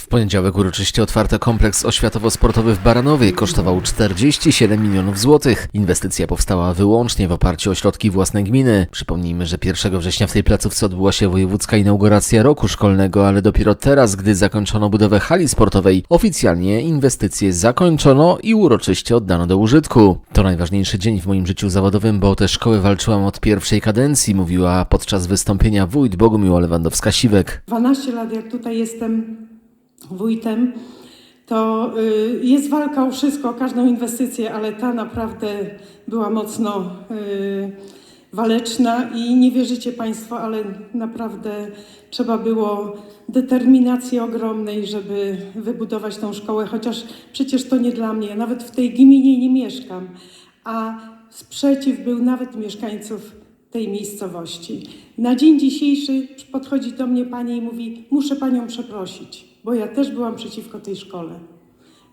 W poniedziałek uroczyście otwarty kompleks oświatowo-sportowy w Baranowie kosztował 47 milionów złotych. Inwestycja powstała wyłącznie w oparciu o środki własnej gminy. Przypomnijmy, że 1 września w tej placówce odbyła się wojewódzka inauguracja roku szkolnego, ale dopiero teraz, gdy zakończono budowę hali sportowej, oficjalnie inwestycje zakończono i uroczyście oddano do użytku. To najważniejszy dzień w moim życiu zawodowym, bo o te szkoły walczyłam od pierwszej kadencji, mówiła podczas wystąpienia wójt Bogumiła Lewandowska-Siwek. 12 lat, jak tutaj jestem wójtem, to y, jest walka o wszystko, o każdą inwestycję, ale ta naprawdę była mocno y, waleczna i nie wierzycie Państwo, ale naprawdę trzeba było determinacji ogromnej, żeby wybudować tą szkołę, chociaż przecież to nie dla mnie, nawet w tej gminie nie mieszkam, a sprzeciw był nawet mieszkańców tej miejscowości. Na dzień dzisiejszy podchodzi do mnie pani i mówi: Muszę panią przeprosić, bo ja też byłam przeciwko tej szkole.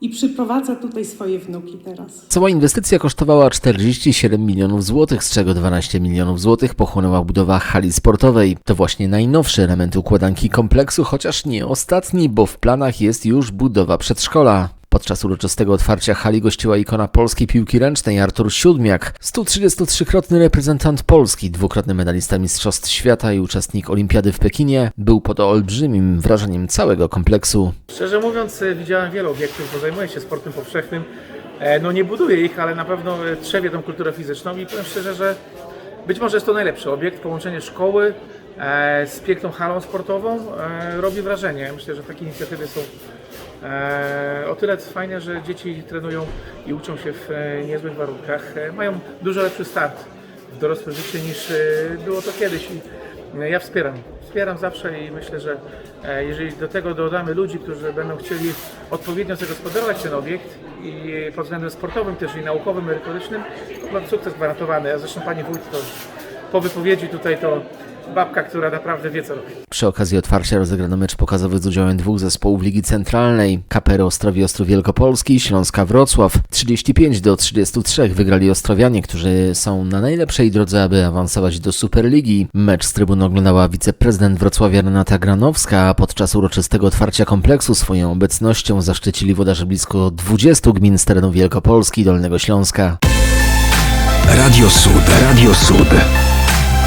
I przyprowadza tutaj swoje wnuki teraz. Cała inwestycja kosztowała 47 milionów złotych, z czego 12 milionów złotych pochłonęła budowa hali sportowej. To właśnie najnowszy element układanki kompleksu, chociaż nie ostatni, bo w planach jest już budowa przedszkola. Podczas uroczystego otwarcia hali gościła ikona polskiej piłki ręcznej Artur Siódmiak, 133-krotny reprezentant Polski, dwukrotny medalista Mistrzostw Świata i uczestnik Olimpiady w Pekinie, był pod olbrzymim wrażeniem całego kompleksu. Szczerze mówiąc, e, widziałem wiele obiektów, bo zajmuję się sportem powszechnym. E, No nie buduję ich, ale na pewno e, trzebię tą kulturę fizyczną i powiem szczerze, że być może jest to najlepszy obiekt. Połączenie szkoły z piękną halą sportową robi wrażenie. Myślę, że takie inicjatywy są o tyle fajne, że dzieci trenują i uczą się w e, niezłych warunkach. E, Mają dużo lepszy start w dorosłe życie niż e, było to kiedyś. I e, ja wspieram. Wspieram zawsze i myślę, że e, jeżeli do tego dodamy ludzi, którzy będą chcieli odpowiednio zagospodarować ten obiekt i pod względem sportowym też i naukowym, merytorycznym, to mam sukces gwarantowany. A zresztą Pani Wójt to po wypowiedzi tutaj to babka, która naprawdę wie co robi. Przy okazji otwarcia rozegrano mecz pokazowy z udziałem dwóch zespołów Ligi Centralnej. Kapery Ostrowi Ostrów Wielkopolski i Śląska Wrocław. 35 do 33 wygrali Ostrowianie, którzy są na najlepszej drodze, aby awansować do Superligi. Mecz z trybuny oglądała wiceprezydent Wrocławia Renata Granowska, a podczas uroczystego otwarcia kompleksu swoją obecnością zaszczycili włodarze blisko 20 gmin z terenu Wielkopolski i Dolnego Śląska. Radio Sud, Radio Sud.